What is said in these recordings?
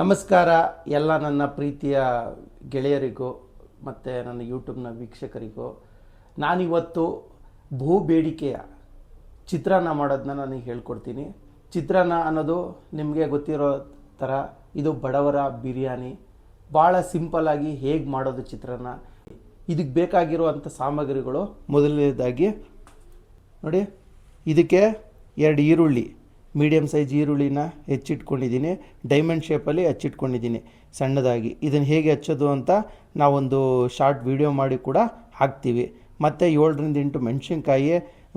ನಮಸ್ಕಾರ ಎಲ್ಲ ನನ್ನ ಪ್ರೀತಿಯ ಗೆಳೆಯರಿಗೂ ಮತ್ತು ನನ್ನ ಯೂಟ್ಯೂಬ್ನ ವೀಕ್ಷಕರಿಗೂ. ನಾನಿವತ್ತು ಭೂ ಬೇಡಿಕೆಯ ಚಿತ್ರಾನ್ನ ಮಾಡೋದನ್ನ ನಾನು ಹೇಳ್ಕೊಡ್ತೀನಿ. ಚಿತ್ರಾನ್ನ ಅನ್ನೋದು ನಿಮಗೆ ಗೊತ್ತಿರೋ ಥರ ಇದು ಬಡವರ ಬಿರಿಯಾನಿ. ಭಾಳ ಸಿಂಪಲ್ಲಾಗಿ ಹೇಗೆ ಮಾಡೋದು ಚಿತ್ರಾನ್ನ. ಇದಕ್ಕೆ ಬೇಕಾಗಿರುವಂಥ ಸಾಮಗ್ರಿಗಳು ಮೊದಲನೇದಾಗಿ ನೋಡಿ, ಇದಕ್ಕೆ ಎರಡು ಈರುಳ್ಳಿ. ಮೀಡಿಯಮ್ ಸೈಜ್ ಈರುಳ್ಳಿನ ಹೆಚ್ಚಿಟ್ಕೊಂಡಿದ್ದೀನಿ. ಡೈಮಂಡ್ ಶೇಪಲ್ಲಿ ಹಚ್ಚಿಟ್ಕೊಂಡಿದ್ದೀನಿ. ಸಣ್ಣದಾಗಿ. ಇದನ್ನು ಹೇಗೆ ಹಚ್ಚೋದು ಅಂತ ನಾವೊಂದು ಶಾರ್ಟ್ ವಿಡಿಯೋ ಮಾಡಿ ಕೂಡ ಹಾಕ್ತೀವಿ. ಮತ್ತು ಏಳರಿಂದ ಎಂಟು ಮೆಣಸಿನ್ಕಾಯಿ.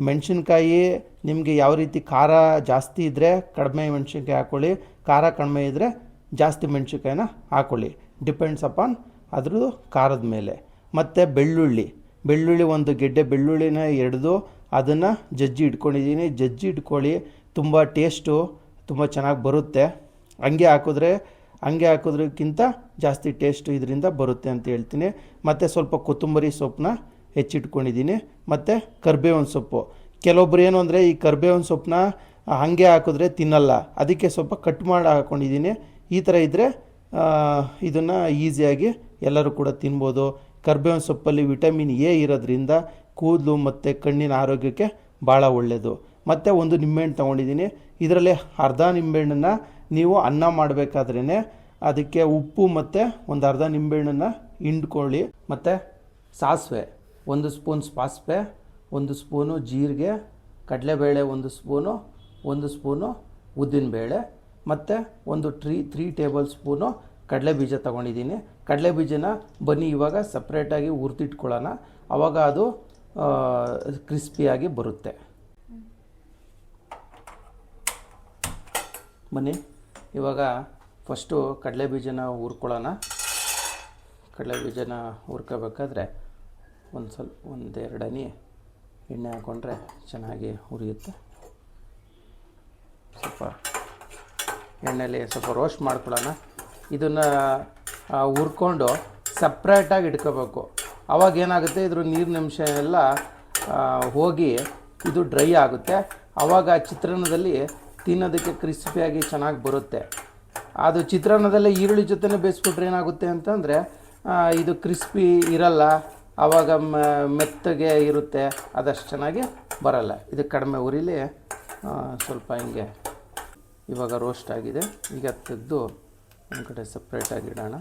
ಮೆಣಸಿನ್ಕಾಯಿ ನಿಮಗೆ ಯಾವ ರೀತಿ ಖಾರ ಜಾಸ್ತಿ ಇದ್ದರೆ ಕಡಿಮೆ ಮೆಣಸಿನ್ಕಾಯಿ ಹಾಕ್ಕೊಳ್ಳಿ ಖಾರ ಕಡಿಮೆ ಇದ್ದರೆ ಜಾಸ್ತಿ ಮೆಣಸಿನ್ಕಾಯಿನ ಹಾಕ್ಕೊಳ್ಳಿ ಡಿಪೆಂಡ್ಸ್ ಅಪಾನ್ ಅದ್ರದ್ದು ಖಾರದ ಮೇಲೆ. ಮತ್ತು ಬೆಳ್ಳುಳ್ಳಿ. ಬೆಳ್ಳುಳ್ಳಿ ಒಂದು ಗೆಡ್ಡೆ ಬೆಳ್ಳುಳ್ಳಿನ ಎಡ್ದು ಅದನ್ನು ಜಜ್ಜಿ ಇಟ್ಕೊಂಡಿದ್ದೀನಿ. ಜಜ್ಜಿ ಇಟ್ಕೊಳ್ಳಿ. ತುಂಬ ಟೇಸ್ಟು, ತುಂಬ ಚೆನ್ನಾಗಿ ಬರುತ್ತೆ. ಹಂಗೆ ಹಾಕಿದ್ರೆ, ಹಂಗೆ ಹಾಕೋದ್ರಕ್ಕಿಂತ ಜಾಸ್ತಿ ಟೇಸ್ಟು ಇದರಿಂದ ಬರುತ್ತೆ ಅಂತ ಹೇಳ್ತೀನಿ. ಮತ್ತು ಸ್ವಲ್ಪ ಕೊತ್ತಂಬರಿ ಸೊಪ್ಪನ್ನ ಹೆಚ್ಚಿಟ್ಕೊಂಡಿದ್ದೀನಿ. ಮತ್ತು ಕರ್ಬೇವಿನ ಸೊಪ್ಪು. ಕೆಲವೊಬ್ರು ಏನು ಅಂದರೆ, ಈ ಕರ್ಬೇವಿನ ಸೊಪ್ಪನ್ನ ಹಾಗೆ ಹಾಕಿದ್ರೆ ತಿನ್ನಲ್ಲ. ಅದಕ್ಕೆ ಸ್ವಲ್ಪ ಕಟ್ ಮಾಡಿ ಹಾಕ್ಕೊಂಡಿದ್ದೀನಿ ಈ ಥರ ಇದ್ದರೆ ಇದನ್ನು ಈಸಿಯಾಗಿ ಎಲ್ಲರೂ ಕೂಡ ತಿನ್ಬೋದು. ಕರ್ಬೇವಿನ ಸೊಪ್ಪಲ್ಲಿ ವಿಟಮಿನ್ ಎ ಇರೋದ್ರಿಂದ ಕೂದಲು ಮತ್ತು ಕಣ್ಣಿನ ಆರೋಗ್ಯಕ್ಕೆ ಭಾಳ ಒಳ್ಳೆಯದು ಮತ್ತು ಒಂದು ನಿಂಬೆಹಣ್ಣು ತೊಗೊಂಡಿದ್ದೀನಿ. ಇದರಲ್ಲಿ ಅರ್ಧ ನಿಂಬೆಹಣ್ಣನ್ನು ನೀವು ಅನ್ನ ಮಾಡಬೇಕಾದ್ರೇ ಅದಕ್ಕೆ ಉಪ್ಪು ಮತ್ತು ಒಂದು ಅರ್ಧ ನಿಂಬೆಹಣ್ಣನ್ನು ಹಿಂಡ್ಕೊಳ್ಳಿ. ಮತ್ತು ಸಾಸಿವೆ, ಒಂದು ಸ್ಪೂನ್ ಸಾಸಿವೆ, ಒಂದು ಸ್ಪೂನು ಜೀರಿಗೆ, ಕಡಲೆಬೇಳೆ ಒಂದು ಸ್ಪೂನು ಒಂದು ಸ್ಪೂನು ಉದ್ದಿನಬೇಳೆ, ಮತ್ತು ಒಂದು ಟ್ರೀ, ತ್ರೀ ಟೇಬಲ್ ಸ್ಪೂನು ಕಡಲೆ ಬೀಜ ತೊಗೊಂಡಿದ್ದೀನಿ. ಕಡಲೆ ಬೀಜನ ಬನ್ನಿ ಇವಾಗ ಸಪ್ರೇಟಾಗಿ ಹುರಿದಿಟ್ಕೊಳ್ಳೋಣ. ಆವಾಗ ಅದು ಕ್ರಿಸ್ಪಿಯಾಗಿ ಬರುತ್ತೆ. ಬನ್ನಿ. ಇವಾಗ ಫಸ್ಟು ಕಡಲೆ ಬೀಜನ ಹುರ್ಕೊಳ್ಳೋಣ. ಕಡಲೆ ಬೀಜನ ಹುರ್ಕೋಬೇಕಾದ್ರೆ ಒಂದು ಸ್ವಲ್ಪ ಒಂದೆರಡನಿ ಎಣ್ಣೆ ಹಾಕ್ಕೊಂಡ್ರೆ ಚೆನ್ನಾಗಿ ಹುರಿಯುತ್ತೆ. ಸ್ವಲ್ಪ ಎಣ್ಣೆಯಲ್ಲಿ ಸ್ವಲ್ಪ ರೋಸ್ಟ್ ಮಾಡ್ಕೊಳ್ಳೋಣ. ಇದನ್ನು ಹುರ್ಕೊಂಡು ಸಪ್ರೇಟಾಗಿ ಇಟ್ಕೋಬೇಕು. ಅವಾಗ ಏನಾಗುತ್ತೆ? ಇದ್ರ ನೀರಿನಂಶ ಎಲ್ಲ ಹೋಗಿ ಇದು ಡ್ರೈ ಆಗುತ್ತೆ. ಆವಾಗ ಚಿತ್ರಾನ್ನದಲ್ಲಿ ತಿನ್ನೋದಕ್ಕೆ ಕ್ರಿಸ್ಪಿಯಾಗಿ ಚೆನ್ನಾಗಿ ಬರುತ್ತೆ. ಅದು ಚಿತ್ರಾನ್ನದಲ್ಲೇ ಈರುಳ್ಳಿ ಜೊತೆನೇ ಬೇಯಿಸ್ಬಿಟ್ರೆ ಏನಾಗುತ್ತೆ ಅಂತಂದರೆ ಇದು ಕ್ರಿಸ್ಪಿ ಇರಲ್ಲ ಆವಾಗ ಮೆತ್ತಗೆ ಇರುತ್ತೆ, ಅದಷ್ಟು ಚೆನ್ನಾಗಿ ಬರಲ್ಲ. ಇದು ಕಡಿಮೆ ಉರಿಲಿ ಸ್ವಲ್ಪ ಹಿಂಗೆ ಇವಾಗ ರೋಸ್ಟ್ ಆಗಿದೆ. ಈಗ ತೆಗೆದು ಒಂದು ಕಡೆ ಸಪ್ರೇಟಾಗಿ ಇಡೋಣ.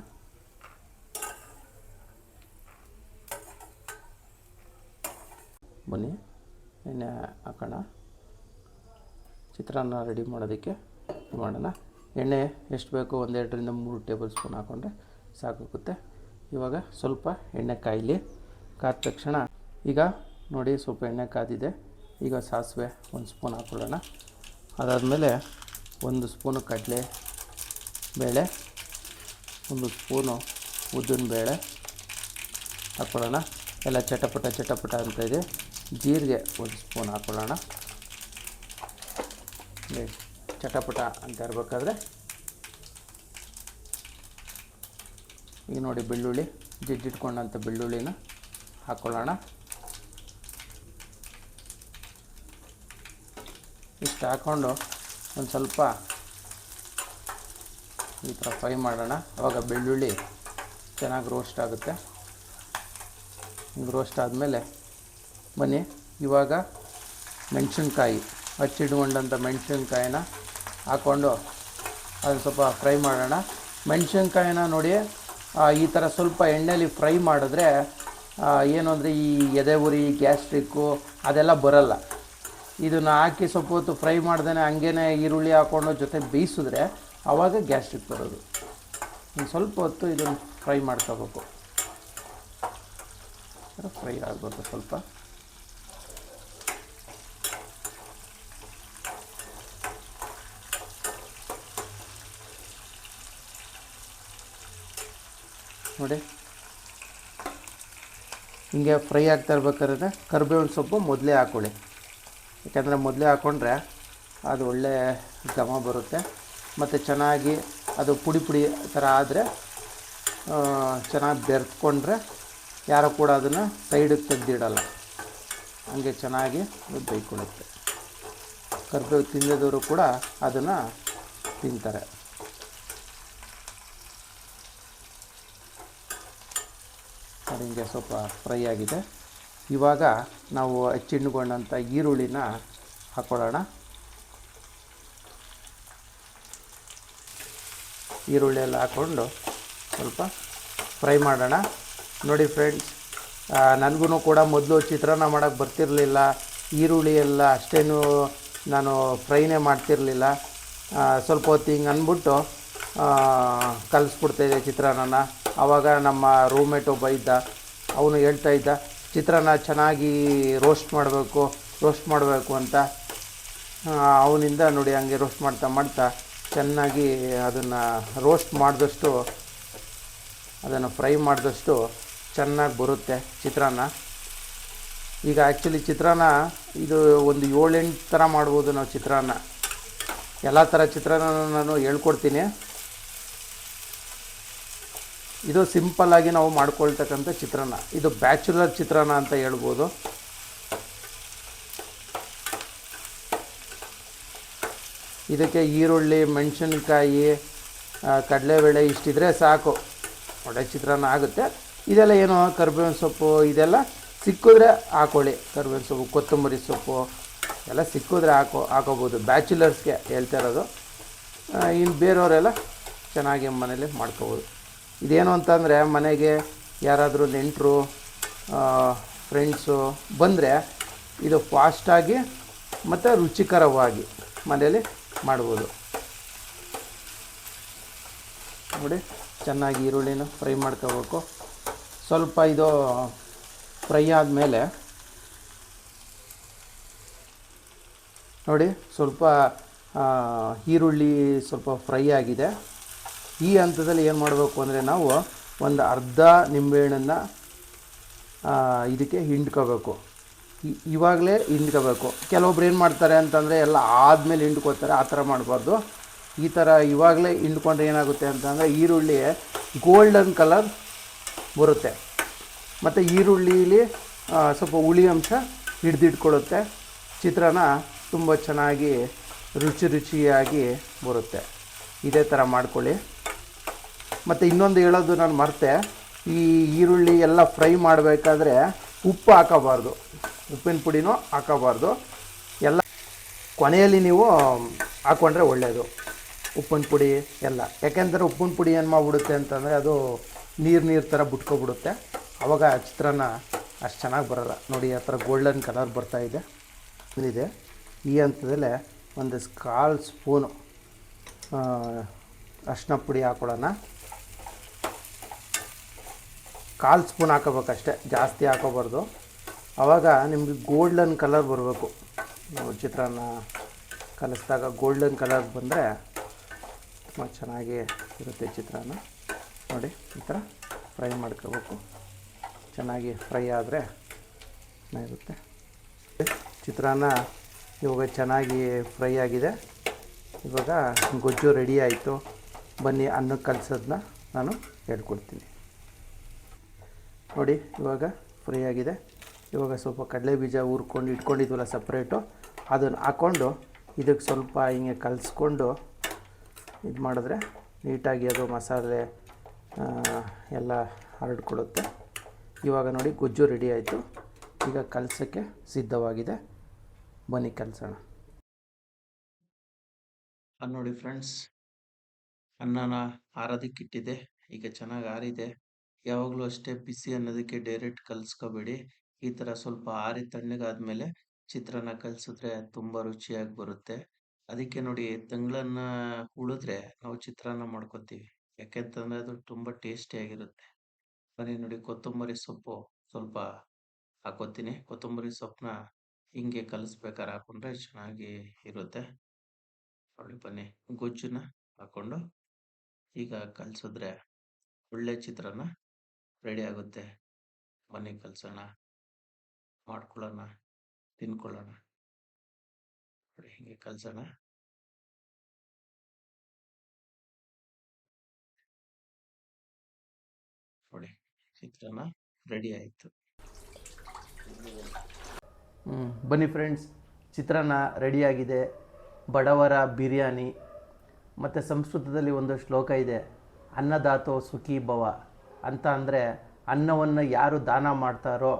ಬನ್ನಿ. ಎಣ್ಣೆ ಹಾಕೋಣ. ಚಿತ್ರಾನ್ನ ರೆಡಿ ಮಾಡೋದಕ್ಕೆ ಮಾಡೋಣ. ಎಣ್ಣೆ ಎಷ್ಟು ಬೇಕೋ ಒಂದೆರಡರಿಂದ ಮೂರು ಟೇಬಲ್ ಸ್ಪೂನ್ ಹಾಕ್ಕೊಂಡ್ರೆ ಸಾಕಾಗುತ್ತೆ ಇವಾಗ ಸ್ವಲ್ಪ ಎಣ್ಣೆ ಕಾಯಲಿ. ಕಾದ ತಕ್ಷಣ ಈಗ ನೋಡಿ ಸ್ವಲ್ಪ ಎಣ್ಣೆ ಕಾದಿದೆ. ಈಗ ಸಾಸಿವೆ ಒಂದು ಸ್ಪೂನ್ ಹಾಕ್ಕೊಳ್ಳೋಣ ಅದಾದಮೇಲೆ ಒಂದು ಸ್ಪೂನು ಕಡಲೆ ಬೇಳೆ, ಒಂದು ಸ್ಪೂನು ಉದ್ದಿನ ಬೇಳೆ ಹಾಕ್ಕೊಳ್ಳೋಣ ಎಲ್ಲ ಚಟಪಟ ಚಟಪಟ ಅಂತ ಇದೆ. ಜೀರಿಗೆ ಒಂದು ಸ್ಪೂನ್ ಹಾಕ್ಕೊಳ್ಳೋಣ ಚಟಪಟ ಅಂತ ಇರಬೇಕಾದ್ರೆ ಈಗ ನೋಡಿ ಬೆಳ್ಳುಳ್ಳಿ ಜಿಡ್ಡಿಟ್ಕೊಂಡಂಥ ಬೆಳ್ಳುಳ್ಳಿನ ಹಾಕ್ಕೊಳ್ಳೋಣ ಇಷ್ಟು ಹಾಕ್ಕೊಂಡು ಒಂದು ಸ್ವಲ್ಪ ಈ ಥರ ಫ್ರೈ ಮಾಡೋಣ. ಅವಾಗ ಬೆಳ್ಳುಳ್ಳಿ ಚೆನ್ನಾಗಿ ರೋಸ್ಟ್ ಆಗುತ್ತೆ. ರೋಸ್ಟ್ ಆದಮೇಲೆ ಬನ್ನಿ, ಇವಾಗ ಮೆಣಸಿನ್ಕಾಯಿ. ಹಚ್ಚಿಟ್ಕೊಂಡಂಥ ಮೆಣಸಿನ್ಕಾಯಿನ ಹಾಕ್ಕೊಂಡು ಅದನ್ನು ಸ್ವಲ್ಪ ಫ್ರೈ ಮಾಡೋಣ. ಮೆಣಸಿನ್ಕಾಯಿನ ನೋಡಿ ಈ ಥರ ಸ್ವಲ್ಪ ಎಣ್ಣೆಲಿ ಫ್ರೈ ಮಾಡಿದ್ರೆ ಏನು ಅಂದರೆ ಈ ಎದೆ ಉರಿ ಗ್ಯಾಸ್ಟ್ರಿಕ್ಕು ಅದೆಲ್ಲ ಬರಲ್ಲ. ಇದನ್ನು ಹಾಕಿ ಸ್ವಲ್ಪ ಹೊತ್ತು ಫ್ರೈ ಮಾಡ್ದೇ ಹಂಗೇನೆ ಈರುಳ್ಳಿ ಹಾಕ್ಕೊಂಡು ಜೊತೆ ಬೇಯಿಸಿದ್ರೆ ಆವಾಗ ಗ್ಯಾಸ್ಟ್ರಿಕ್ ಬರೋದು. ಇನ್ನು ಸ್ವಲ್ಪ ಹೊತ್ತು ಇದನ್ನು ಫ್ರೈ ಮಾಡ್ಕೋಬೇಕು. ಫ್ರೈ ಆಗ್ಬೋದು ಸ್ವಲ್ಪ. ನೋಡಿ. ಹಿಂಗೆ ಫ್ರೈ ಆಗ್ತಾ ಇರ್ಬೇಕಾದ್ರೆ ಕರಿಬೇವಿನ ಸೊಪ್ಪು ಮೊದಲೇ ಹಾಕ್ಕೊಳ್ಳಿ ಯಾಕಂದರೆ ಮೊದಲೇ ಹಾಕ್ಕೊಂಡ್ರೆ ಅದು ಒಳ್ಳೆ ಘಮ ಬರುತ್ತೆ. ಮತ್ತು ಚೆನ್ನಾಗಿ ಅದು ಪುಡಿ ಪುಡಿ ಥರ ಆದರೆ ಚೆನ್ನಾಗಿ ಬೆರೆತ್ಕೊಂಡ್ರೆ ಯಾರೂ ಕೂಡ ಅದನ್ನು ಸೈಡಿಗೆ ತೆಗೆದಿಡಲ್ಲ. ಹಂಗೆ ಚೆನ್ನಾಗಿ ಅದು ಕರ್ಬೇವು ತಿನ್ನದವರು ಕೂಡ ಅದನ್ನು ತಿಂತಾರೆ. ನೋಡಿ ಹಿಂಗೆ ಸ್ವಲ್ಪ ಫ್ರೈ ಆಗಿದೆ. ಇವಾಗ ನಾವು ಹೆಚ್ಚಿಣ್ಗೊಂಡಂಥ ಈರುಳ್ಳಿನ ಹಾಕ್ಕೊಳ್ಳೋಣ ಈರುಳ್ಳಿ ಎಲ್ಲ ಹಾಕ್ಕೊಂಡು ಸ್ವಲ್ಪ ಫ್ರೈ ಮಾಡೋಣ. ನೋಡಿ ಫ್ರೆಂಡ್ಸ್ ನನಗೂ ಕೂಡ ಮೊದಲು ಚಿತ್ರಾನ್ನ ಮಾಡೋಕ್ಕೆ ಬರ್ತಿರಲಿಲ್ಲ. ಈರುಳ್ಳಿ ಎಲ್ಲ ಅಷ್ಟೇನು ನಾನು ಫ್ರೈನೇ ಮಾಡ್ತಿರಲಿಲ್ಲ. ಸ್ವಲ್ಪ ಹೊತ್ತು ಹಿಂಗೆ ಅಂದ್ಬಿಟ್ಟು ಕಲಿಸ್ಬಿಡ್ತಾಯಿದ್ದೆ ಚಿತ್ರಾನ್ನನ. ಆವಾಗ ನಮ್ಮ ರೂಮ್ಮೇಟ್ ಒಬ್ಬ ಇದ್ದ, ಅವನು ಹೇಳ್ತಾ ಇದ್ದ, ಚಿತ್ರಾನ್ನ ಚೆನ್ನಾಗಿ ರೋಸ್ಟ್ ಮಾಡಬೇಕು ರೋಸ್ಟ್ ಮಾಡಬೇಕು ಅಂತ. ಅವನಿಂದ ನೋಡಿ ಹಂಗೆ ರೋಸ್ಟ್ ಮಾಡ್ತಾ ಮಾಡ್ತಾ ಚೆನ್ನಾಗಿ ಅದನ್ನು ರೋಸ್ಟ್ ಮಾಡಿದಷ್ಟು, ಅದನ್ನು ಫ್ರೈ ಮಾಡಿದಷ್ಟು ಚೆನ್ನಾಗಿ ಬರುತ್ತೆ ಚಿತ್ರಾನ್ನ. ಈಗ ಆ್ಯಕ್ಚುಲಿ ಚಿತ್ರಾನ್ನ ಇದು ಒಂದು ಏಳೆಂಟು ಥರ ಮಾಡ್ಬೋದು ನಾವು ಚಿತ್ರಾನ್ನ. ಎಲ್ಲ ಥರ ಚಿತ್ರಾನ್ನ ನಾನು ಹೇಳ್ಕೊಡ್ತೀನಿ. ಇದು ಸಿಂಪಲ್ಲಾಗಿ ನಾವು ಮಾಡ್ಕೊಳ್ತಕ್ಕಂಥ ಚಿತ್ರಾನ್ನ ಇದು ಬ್ಯಾಚುಲರ್ ಚಿತ್ರಾನ್ನ ಅಂತ ಹೇಳ್ಬೋದು. ಇದಕ್ಕೆ ಈರುಳ್ಳಿ, ಮೆಣಸಿನ್ಕಾಯಿ ಕಡಲೆಬೇಳೆ ಇಷ್ಟಿದ್ರೆ ಸಾಕು. ಒಳ್ಳೆ ಚಿತ್ರಾನ್ನ ಆಗುತ್ತೆ. ಇದೆಲ್ಲ ಏನು? ಕರ್ಬೇವಿನ ಸೊಪ್ಪು, ಇದೆಲ್ಲ ಸಿಕ್ಕಿದ್ರೆ ಹಾಕೊಳ್ಳಿ. ಕರ್ಬೇವಿನ ಸೊಪ್ಪು, ಕೊತ್ತಂಬರಿ ಸೊಪ್ಪು, ಎಲ್ಲ ಸಿಕ್ಕಿದ್ರೆ ಹಾಕೋ, ಹಾಕೋಬೋದು. ಬ್ಯಾಚುಲರ್ಸ್ಗೆ ಹೇಳ್ತಾ ಇರೋದು. ಇನ್ನು ಬೇರೆಯವರೆಲ್ಲ ಚೆನ್ನಾಗಿ ಮನೇಲಿ ಮಾಡ್ಕೋಬೋದು. ಇದೇನು ಅಂತಂದರೆ ಮನೆಗೆ ಯಾರಾದರೂ ನೆಂಟರು ಫ್ರೆಂಡ್ಸು ಬಂದರೆ ಇದು ಫಾಸ್ಟಾಗಿ ಮತ್ತು ರುಚಿಕರವಾಗಿ ಮನೆಯಲ್ಲಿ ಮಾಡ್ಬೋದು. ನೋಡಿ, ಚೆನ್ನಾಗಿ ಈರುಳ್ಳಿನ ಫ್ರೈ ಮಾಡ್ಕೋಬೇಕು. ಸ್ವಲ್ಪ ಇದು ಫ್ರೈ ಆದಮೇಲೆ ನೋಡಿ, ಸ್ವಲ್ಪ ಈರುಳ್ಳಿ ಸ್ವಲ್ಪ ಫ್ರೈ ಆಗಿದೆ. ಈ ಹಂತದಲ್ಲಿ ಏನು ಮಾಡಬೇಕು ಅಂದರೆ ನಾವು ಒಂದು ಅರ್ಧ ನಿಂಬೆಹಣ್ಣನ್ನು ಇದಕ್ಕೆ ಹಿಂಡ್ಕೋಬೇಕು. ಇವಾಗಲೇ ಹಿಂಡ್ಕೋಬೇಕು. ಕೆಲವೊಬ್ರು ಏನು ಮಾಡ್ತಾರೆ ಅಂತಂದರೆ ಎಲ್ಲ ಆದಮೇಲೆ ಹಿಂಡ್ಕೋತಾರೆ ಆ ಥರ ಮಾಡಬಾರ್ದು. ಈ ಥರ ಇವಾಗಲೇ ಹಿಂಡ್ಕೊಂಡ್ರೆ ಏನಾಗುತ್ತೆ ಅಂತಂದರೆ ಈರುಳ್ಳಿ ಗೋಲ್ಡನ್ ಕಲರ್ ಬರುತ್ತೆ. ಮತ್ತು ಈರುಳ್ಳಿಲಿ ಸ್ವಲ್ಪ ಹುಳಿ ಅಂಶ ಹಿಡ್ದಿಟ್ಕೊಳ್ಳುತ್ತೆ. ಚಿತ್ರಾನ್ನ ತುಂಬ ಚೆನ್ನಾಗಿ ರುಚಿ ರುಚಿಯಾಗಿ ಬರುತ್ತೆ. ಇದೇ ಥರ ಮಾಡ್ಕೊಳ್ಳಿ. ಮತ್ತು ಇನ್ನೊಂದು ಹೇಳೋದು ನಾನು ಮರೆತೆ. ಈ ಈರುಳ್ಳಿ ಎಲ್ಲ ಫ್ರೈ ಮಾಡಬೇಕಾದ್ರೆ ಉಪ್ಪು ಹಾಕೋಬಾರ್ದು. ಉಪ್ಪಿನ ಪುಡಿನೂ ಹಾಕೋಬಾರ್ದು. ಎಲ್ಲ ಕೊನೆಯಲ್ಲಿ ನೀವು ಹಾಕ್ಕೊಂಡ್ರೆ ಒಳ್ಳೆಯದು ಉಪ್ಪಿನ ಪುಡಿ ಎಲ್ಲ. ಯಾಕೆಂದರೆ ಉಪ್ಪಿನ ಪುಡಿ ಏನು ಮಾಡಿಬಿಡುತ್ತೆ ಅಂತಂದರೆ ಅದು ನೀರು ನೀರು ಥರ ಬಿಟ್ಕೊಬಿಡುತ್ತೆ. ಆವಾಗ ಚಿತ್ರಾನ್ನ ಅಷ್ಟು ಚೆನ್ನಾಗಿ ಬರೋಲ್ಲ. ನೋಡಿ ಆ ಥರ ಗೋಲ್ಡನ್ ಕಲರ್ ಬರ್ತಾ ಇದೆ. ಈ ಹಂತದಲ್ಲೇ ಒಂದು ಕಾಲು ಸ್ಪೂನು ಅರ್ಶಿನ ಪುಡಿ ಹಾಕೊಳ್ಳೋಣ. ಕಾಲು ಸ್ಪೂನ್ ಹಾಕೋಬೇಕಷ್ಟೆ, ಜಾಸ್ತಿ ಹಾಕೋಬಾರ್ದು. ಆವಾಗ ನಿಮಗೆ ಗೋಲ್ಡನ್ ಕಲರ್ ಬರಬೇಕು. ನಾವು ಚಿತ್ರಾನ್ನ ಕಲಿಸಿದಾಗ ಗೋಲ್ಡನ್ ಕಲರ್ ಬಂದರೆ ತುಂಬ ಚೆನ್ನಾಗಿ ಇರುತ್ತೆ ಚಿತ್ರಾನ್ನ. ನೋಡಿ, ಈ ಥರ ಫ್ರೈ ಮಾಡ್ಕೋಬೇಕು. ಚೆನ್ನಾಗಿ ಫ್ರೈ ಆದರೆ ಚೆನ್ನಾಗಿರುತ್ತೆ. ಚಿತ್ರಾನ್ನ ಇವಾಗ ಚೆನ್ನಾಗಿ ಫ್ರೈ ಆಗಿದೆ. ಇವಾಗ ಗೊಜ್ಜು ರೆಡಿ ಆಯಿತು. ಬನ್ನಿ, ಅನ್ನಕ್ಕೆ ಕಲಿಸೋದನ್ನ ನಾನು ಹೇಳ್ಕೊಡ್ತೀನಿ. ನೋಡಿ, ಇವಾಗ ಫ್ರೈ ಆಗಿದೆ. ಇವಾಗ ಸ್ವಲ್ಪ ಕಡಲೆ ಬೀಜ ಹುರ್ಕೊಂಡು ಇಟ್ಕೊಂಡಿದ್ವಲ್ಲ ಸಪ್ರೇಟು ಅದನ್ನು ಹಾಕ್ಕೊಂಡು ಇದಕ್ಕೆ ಸ್ವಲ್ಪ ಹಿಂಗೆ ಕಲಿಸ್ಕೊಂಡು ಇದು ಮಾಡಿದ್ರೆ ನೀಟಾಗಿ ಅದು ಮಸಾಲೆ ಎಲ್ಲ ಹರಡ್ಕೊಡುತ್ತೆ ಇವಾಗ ನೋಡಿ ಗೊಜ್ಜು ರೆಡಿ ಆಯಿತು. ಈಗ ಕಲಸೋಕ್ಕೆ ಸಿದ್ಧವಾಗಿದೆ. ಬನ್ನಿ ಕಲಸೋಣ. ನೋಡಿ ಫ್ರೆಂಡ್ಸ್ ಅನ್ನನ ಆರೋದಕ್ಕಿಟ್ಟಿದೆ. ಈಗ ಚೆನ್ನಾಗಿ ಆರಿದೆ. ಯಾವಾಗಲೂ ಅಷ್ಟೇ ಬಿಸಿ ಅನ್ನೋದಕ್ಕೆ ಡೈರೆಕ್ಟ್ ಕಲಿಸ್ಕೋಬೇಡಿ. ಈ ಥರ ಸ್ವಲ್ಪ ಆರಿ ತಣ್ಣಗಾದ್ಮೇಲೆ ಚಿತ್ರಾನ್ನ ಕಲಿಸಿದ್ರೆ ತುಂಬ ರುಚಿಯಾಗಿ ಬರುತ್ತೆ. ಅದಕ್ಕೆ ನೋಡಿ ತಂಗ್ಳನ್ನ ಉಳಿದ್ರೆ ನಾವು ಚಿತ್ರಾನ್ನ ಮಾಡ್ಕೊತೀವಿ. ಯಾಕೆಂತಂದ್ರೆ ಅದು ತುಂಬ ಟೇಸ್ಟಿಯಾಗಿರುತ್ತೆ ಬನ್ನಿ ನೋಡಿ ಕೊತ್ತಂಬರಿ ಸೊಪ್ಪು ಸ್ವಲ್ಪ ಹಾಕೋತೀನಿ. ಕೊತ್ತಂಬರಿ ಸೊಪ್ಪನ್ನ ಹಿಂಗೆ ಕಲಿಸ್ಬೇಕಾದ್ರೆ ಹಾಕೊಂಡ್ರೆ ಚೆನ್ನಾಗಿ ಇರುತ್ತೆ. ನೋಡಿ ಬನ್ನಿ ಗೊಜ್ಜನ್ನ ಹಾಕೊಂಡು ಈಗ ಕಲಿಸಿದ್ರೆ ಒಳ್ಳೆ ಚಿತ್ರಾನ್ನ ರೆಡಿ ಆಗುತ್ತೆ. ಮನೆ ಕಲ್ಸೋಣ ಮಾಡ್ಕೊಳ್ಳೋಣ, ತಿನ್ಕೊಳ್ಳೋಣ. ನೋಡಿ, ಹಿಂಗೆ ಕಲ್ಸೋಣ ನೋಡಿ ಚಿತ್ರನ ರೆಡಿ ಆಯಿತು. ಬನ್ನಿ ಫ್ರೆಂಡ್ಸ್, ಚಿತ್ರಾನ್ನ ರೆಡಿಯಾಗಿದೆ ಬಡವರ ಬಿರಿಯಾನಿ. ಮತ್ತು ಸಂಸ್ಕೃತದಲ್ಲಿ ಒಂದು ಶ್ಲೋಕ ಇದೆ, ಅನ್ನದಾತೋ ಸುಖಿ ಭವ ಅಂತ ಅಂದರೆ ಅನ್ನವನ್ನು ಯಾರು ದಾನ ಮಾಡ್ತಾರೋ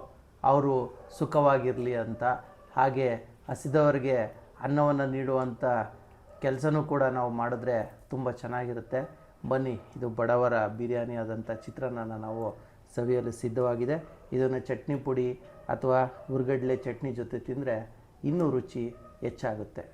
ಅವರು ಸುಖವಾಗಿರಲಿ ಅಂತ. ಹಾಗೆ ಹಸಿದವರಿಗೆ ಅನ್ನವನ್ನು ನೀಡುವಂಥ ಕೆಲಸನೂ ಕೂಡ ನಾವು ಮಾಡಿದ್ರೆ ತುಂಬ ಚೆನ್ನಾಗಿರುತ್ತೆ. ಬನ್ನಿ, ಇದು ಬಡವರ ಬಿರಿಯಾನಿ ಆದಂಥ ಚಿತ್ರಾನ್ನ ನಾವು ಸವಿಯಲು ಸಿದ್ಧವಾಗಿದೆ. ಇದನ್ನು ಚಟ್ನಿ ಪುಡಿ ಅಥವಾ ಹುರ್ಗಡ್ಲೆ ಚಟ್ನಿ ಜೊತೆ ತಿಂದರೆ ಇನ್ನೂ ರುಚಿ ಹೆಚ್ಚಾಗುತ್ತೆ.